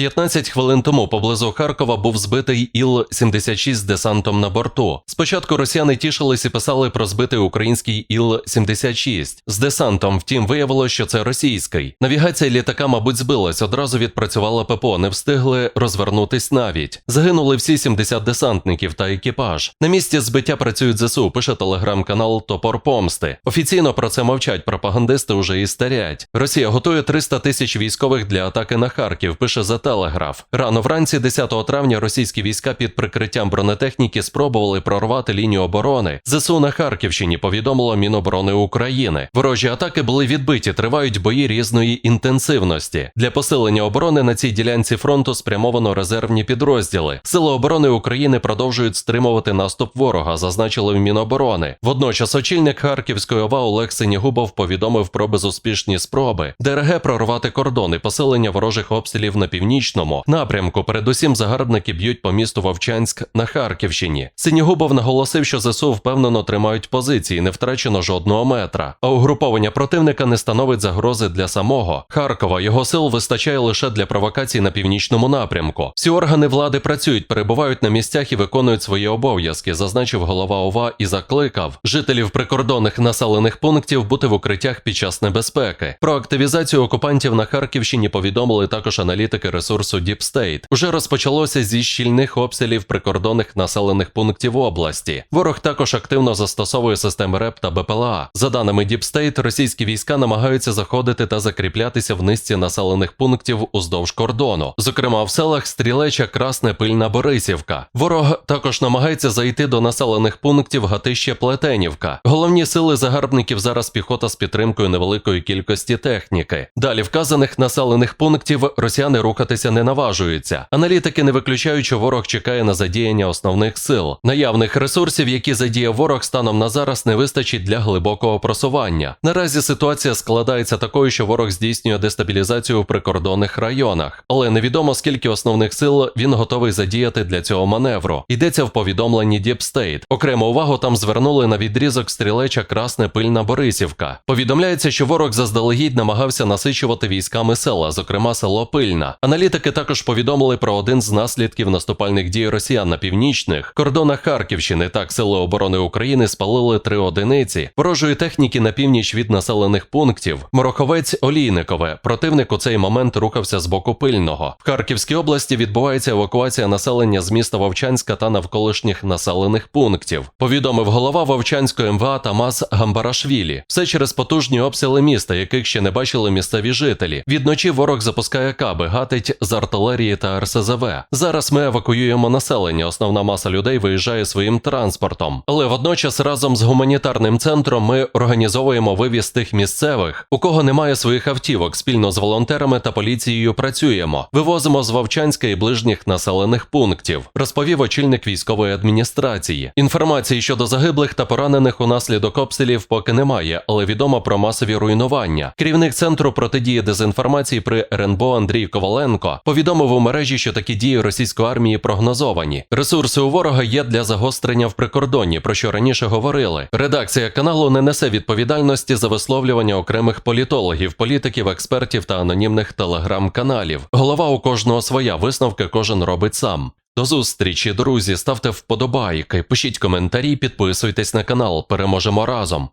15 хвилин тому поблизу Харкова був збитий Іл-76 з десантом на борту. Спочатку росіяни тішились і писали про збитий український Іл-76 з десантом, втім виявилося, що це російський. Навігація літака, мабуть, збилась, одразу відпрацювала ППО, не встигли розвернутись навіть. Загинули всі 70 десантників та екіпаж. На місці збиття працюють ЗСУ, пише телеграм-канал Топор Помсти. Офіційно про це мовчать пропагандисти уже і старять. Росія готує 300 тисяч військових для атаки на Харків, пише за Телеграф. Рано вранці 10 травня російські війська під прикриттям бронетехніки спробували прорвати лінію оборони. ЗСУ на Харківщині повідомило Міноборони України. Ворожі атаки були відбиті, тривають бої різної інтенсивності. Для посилення оборони на цій ділянці фронту спрямовано резервні підрозділи. Сили оборони України продовжують стримувати наступ ворога, зазначили в Міноборони. Водночас очільник Харківської ОВА Олег Синігубов повідомив про безуспішні спроби ДРГ прорвати кордони, посилення ворожих обстрілів на північному напрямку. Передусім загарбники б'ють по місту Вовчанськ на Харківщині. Синігубов наголосив, що ЗСУ впевнено тримають позиції, не втрачено жодного метра. А угруповання противника не становить загрози для самого Харкова. Його сил вистачає лише для провокацій на північному напрямку. Всі органи влади працюють, перебувають на місцях і виконують свої обов'язки, зазначив голова ОВА і закликав жителів прикордонних населених пунктів бути в укриттях під час небезпеки. Про активізацію окупантів на Харківщині повідомили також аналітики ресурсу Deep State. Уже розпочалося зі щільних обстрілів прикордонних населених пунктів області. Ворог також активно застосовує системи РЕП та БПЛА. За даними Deep State, російські війська намагаються заходити та закріплятися в низці населених пунктів уздовж кордону, зокрема в селах Стрілеча, Красне, Пильна, Борисівка. Ворог також намагається зайти до населених пунктів Гатище Плетенівка. Головні сили загарбників зараз піхота з підтримкою невеликої кількості техніки. Далі вказаних населених пунктів росіяни рухатися не наважуються. Аналітики не виключають, що ворог чекає на задіяння основних сил. Наявних ресурсів, які задіє ворог, станом на зараз не вистачить для глибокого просування. Наразі ситуація складається такою, що ворог здійснює дестабілізацію в прикордонних районах, але невідомо скільки основних сил він готовий задіяти для цього маневру. Йдеться в повідомленні Deep State. Окрему увагу там звернули на відрізок стрілеча Красне Пильна Борисівка. Повідомляється, що ворог заздалегідь намагався насичувати військами села, зокрема село Пильна. Аналітики також повідомили про один з наслідків наступальних дій росіян на північних кордонах Харківщини. Так, сили оборони України спалили три одиниці ворожої техніки на північ від населених пунктів. Мороховець Олійникове. Противник у цей момент рухався з боку пильного. В Харківській області відбувається евакуація населення з міста Вовчанська та навколишніх населених пунктів. Повідомив голова Вовчанської МВА Тамас Гамбарашвілі. Все через потужні обстріли міста, яких ще не бачили місцеві жителі. Відночі ворог запускає каби, гатить з артилерії та РСЗВ. Зараз ми евакуюємо населення. Основна маса людей виїжджає своїм транспортом. Але водночас разом з гуманітарним центром ми організовуємо вивіз тих місцевих, у кого немає своїх автівок. Спільно з волонтерами та поліцією працюємо. Вивозимо з Вовчанська і ближніх населених пунктів, розповів очільник військової адміністрації. Інформації щодо загиблих та поранених унаслідок обстрілів поки немає, але відомо про масові руйнування. Керівник центру протидії дезінформації при РНБО Андрій Коваленко повідомив у мережі, що такі дії російської армії прогнозовані. Ресурси у ворога є для загострення в прикордонні, про що раніше говорили. Редакція каналу не несе відповідальності за висловлювання окремих політологів, політиків, експертів та анонімних телеграм-каналів. Голова у кожного своя висновки кожен робить сам. До зустрічі, друзі. Ставте вподобайки, пишіть коментарі, підписуйтесь на канал. Переможемо разом.